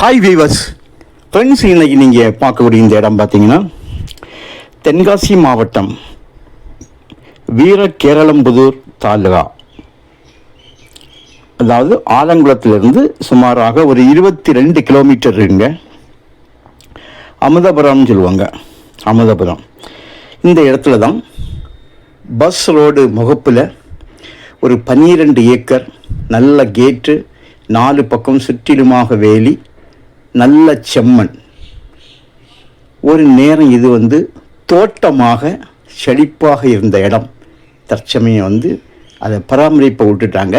Hi viewers friends இன்னைக்கு நீங்கள் பார்க்கக்கூடிய இந்த இடம் பார்த்தீங்கன்னா தென்காசி மாவட்டம் வீர கேரளம்புதூர் தாலுகா. அதாவது ஆலங்குளத்திலிருந்து சுமாராக ஒரு இருபத்தி ரெண்டு கிலோமீட்டர் இருக்குங்க. அமுதபுரம்னு சொல்லுவாங்க. அமுதபுரம். இந்த இடத்துல தான் பஸ் ரோடு முகப்பில் ஒரு பன்னிரெண்டு ஏக்கர் நல்ல கேட்டு நாலு பக்கம் சுற்றிலுமாக வேலி நல்ல செம்மண். ஒரு நேரம் இது வந்து தோட்டமாக செழிப்பாக இருந்த இடம். தற்சமயம் வந்து அதை பராமரிப்பை விட்டுட்டாங்க.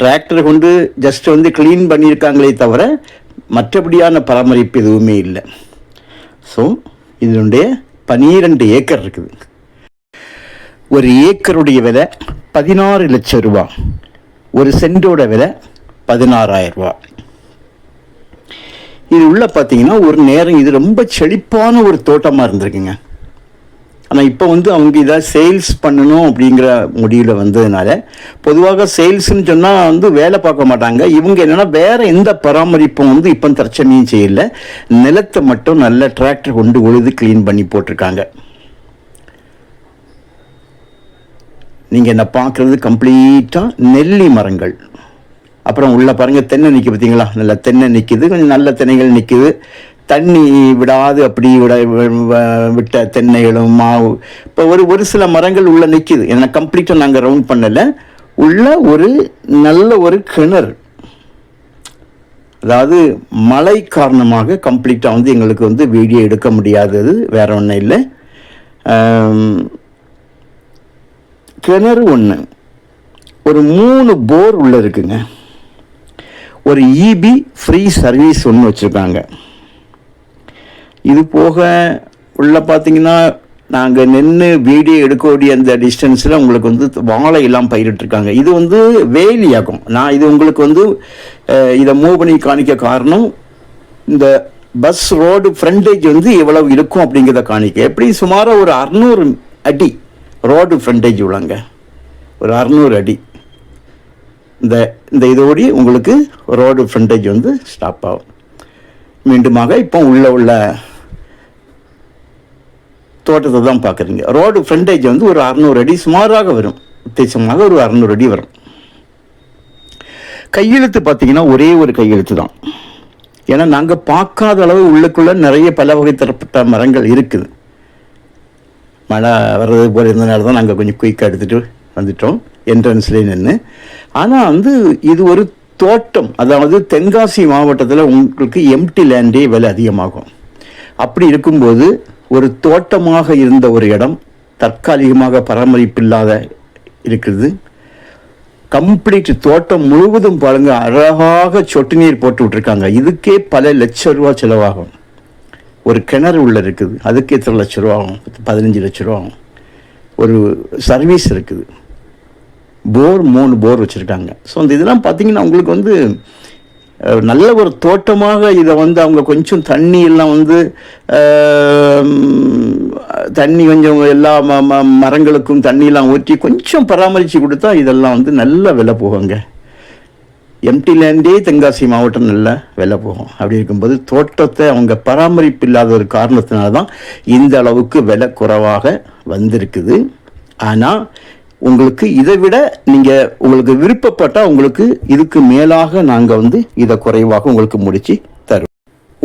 டிராக்டர் கொண்டு ஜஸ்ட் வந்து க்ளீன் பண்ணியிருக்காங்களே தவிர மற்றபடியான பராமரிப்பு எதுவுமே இல்லை. ஸோ இதனுடைய பன்னிரெண்டு ஏக்கர் இருக்குது. ஒரு ஏக்கருடைய விலை பதினாறு லட்சம் ரூபா. ஒரு சென்டோட விலை பதினாறாயிரம் ரூபா. இது உள்ளே பார்த்தீங்கன்னா ஒரு நேரம் இது ரொம்ப செழிப்பான ஒரு தோட்டமாக இருந்திருக்குங்க. ஆனால் இப்போ வந்து அவங்க இதை சேல்ஸ் பண்ணணும் அப்படிங்கிற முடிவில் வந்ததுனால பொதுவாக சேல்ஸ்னு சொன்னால் வந்து வேலை பார்க்க மாட்டாங்க. இவங்க என்னென்னா வேறு எந்த பராமரிப்பும் வந்து இப்போ தற்சமையும் செய்யல. நிலத்தை மட்டும் நல்ல டிராக்டர் கொண்டு உழுது க்ளீன் பண்ணி போட்டிருக்காங்க. நீங்கள் என்ன பார்க்குறது கம்ப்ளீட்டாக நெல்லி மரங்கள். அப்புறம் உள்ள பாருங்க தென்னை நிற்க பார்த்தீங்களா நல்ல தென்னை நிற்கிது கொஞ்சம் நல்ல தென்னைகள் நிற்கிது தண்ணி விடாது அப்படி விட விட்ட தென்னைகளும் மாவு. இப்போ ஒரு ஒரு சில மரங்கள் உள்ளே நிற்கிது ஏன்னா கம்ப்ளீட்டாக நாங்கள் ரவுண்ட் பண்ணலை. உள்ள ஒரு நல்ல ஒரு கிணறு. அதாவது மழை காரணமாக கம்ப்ளீட்டாக வந்து எங்களுக்கு வந்து வீடியோ எடுக்க முடியாதது வேற ஒன்றும் இல்லை. கிணறு ஒன்று ஒரு மூணு போர் உள்ளே இருக்குங்க. ஒரு இபி ஃப்ரீ சர்வீஸ் ஒன்று வச்சுருக்காங்க. இது போக உள்ள பார்த்தீங்கன்னா நாங்கள் நின்று வீடியோ எடுக்கக்கூடிய அந்த டிஸ்டன்ஸில் உங்களுக்கு வந்து வாழை எல்லாம் பயிரிட்டிருக்காங்க இது வந்து வேலியாகும். நான் இது உங்களுக்கு வந்து இதை மூவ் பண்ணி காணிக்க காரணம் இந்த பஸ் ரோடு ஃப்ரண்டேஜ் வந்து எவ்வளவு இருக்கும் அப்படிங்கிறத காணிக்க. எப்படி? சுமாராக ஒரு அறநூறு அடி ரோடு ஃப்ரண்டேஜ் உள்ளங்க. ஒரு அறநூறு அடி. இந்த இந்த இதோடி உங்களுக்கு ரோடு ஃப்ரண்டேஜ் வந்து ஸ்டாப் ஆகும். மீண்டுமாக இப்போ உள்ளே உள்ள தோட்டத்தை தான் பார்க்குறீங்க. ரோடு ஃப்ரண்டேஜ் வந்து ஒரு அறநூறு அடி சுமாராக வரும். உத்தேசமாக ஒரு அறநூறு அடி வரும். கையெழுத்து பார்த்தீங்கன்னா ஒரே ஒரு கையெழுத்து தான். ஏன்னா நாங்கள் பார்க்காத அளவு உள்ளுக்குள்ளே நிறைய பல வகை தரப்பட்ட மரங்கள் இருக்குது. மழை வர்றது போல இருந்தனால தான் நாங்கள் கொஞ்சம் குயிக்காக எடுத்துகிட்டு வந்துட்டோம். என்ட்ரன்ஸ்லேயே நின்று ஆனால் வந்து இது ஒரு தோட்டம். அதாவது தென்காசி மாவட்டத்தில் உங்களுக்கு எம்டி லேண்டே விலை அதிகமாகும். அப்படி இருக்கும்போது ஒரு தோட்டமாக இருந்த ஒரு இடம் தற்காலிகமாக பராமரிப்பு இல்லாத இருக்குது கம்ப்ளீட் தோட்டம் முழுவதும் பாருங்க அழகாக சொட்டு நீர் போட்டு விட்டுருக்காங்க. இதுக்கே பல லட்ச ரூபா செலவாகும். ஒரு கிணறு உள்ள இருக்குது. அதுக்கு எத்தனை லட்ச ரூபா ஆகும். பதினஞ்சு லட்ச ரூபா ஆகும். ஒரு சர்வீஸ் இருக்குது. போர் மூணு போர் வச்சுருக்காங்க. ஸோ அந்த இதெல்லாம் பார்த்தீங்கன்னா உங்களுக்கு வந்து நல்ல ஒரு தோட்டமாக இதை வந்து அவங்க கொஞ்சம் தண்ணி எல்லாம் வந்து தண்ணி கொஞ்சம் எல்லா ம- ம- மரங்களுக்கும் தண்ணியெல்லாம் ஊற்றி கொஞ்சம் பராமரித்து கொடுத்தா இதெல்லாம் வந்து நல்ல விலை போகுங்க. எம்டி லேண்டே தென்காசி மாவட்டம் நல்ல விலை போகும். அப்படி இருக்கும்போது தோட்டத்தை அவங்க பராமரிப்பு இல்லாத ஒரு காரணத்தினால தான் இந்த அளவுக்கு விலை குறைவாக வந்திருக்குது. ஆனால் உங்களுக்கு இதை விட நீங்கள் உங்களுக்கு விருப்பப்பட்டால் உங்களுக்கு இதுக்கு மேலாக நாங்கள் வந்து இதை குறைவாக உங்களுக்கு முடிச்சு தருவோம்.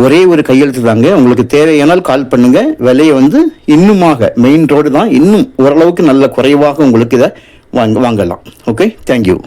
ஒரே ஒரு கையெழுத்து தாங்க. உங்களுக்கு தேவையானால் கால் பண்ணுங்க. விலையை வந்து இன்னுமாக மெயின் ரோடு தான். இன்னும் ஓரளவுக்கு நல்ல குறைவாக உங்களுக்கு இதை வாங்க வாங்கலாம். Okay thank you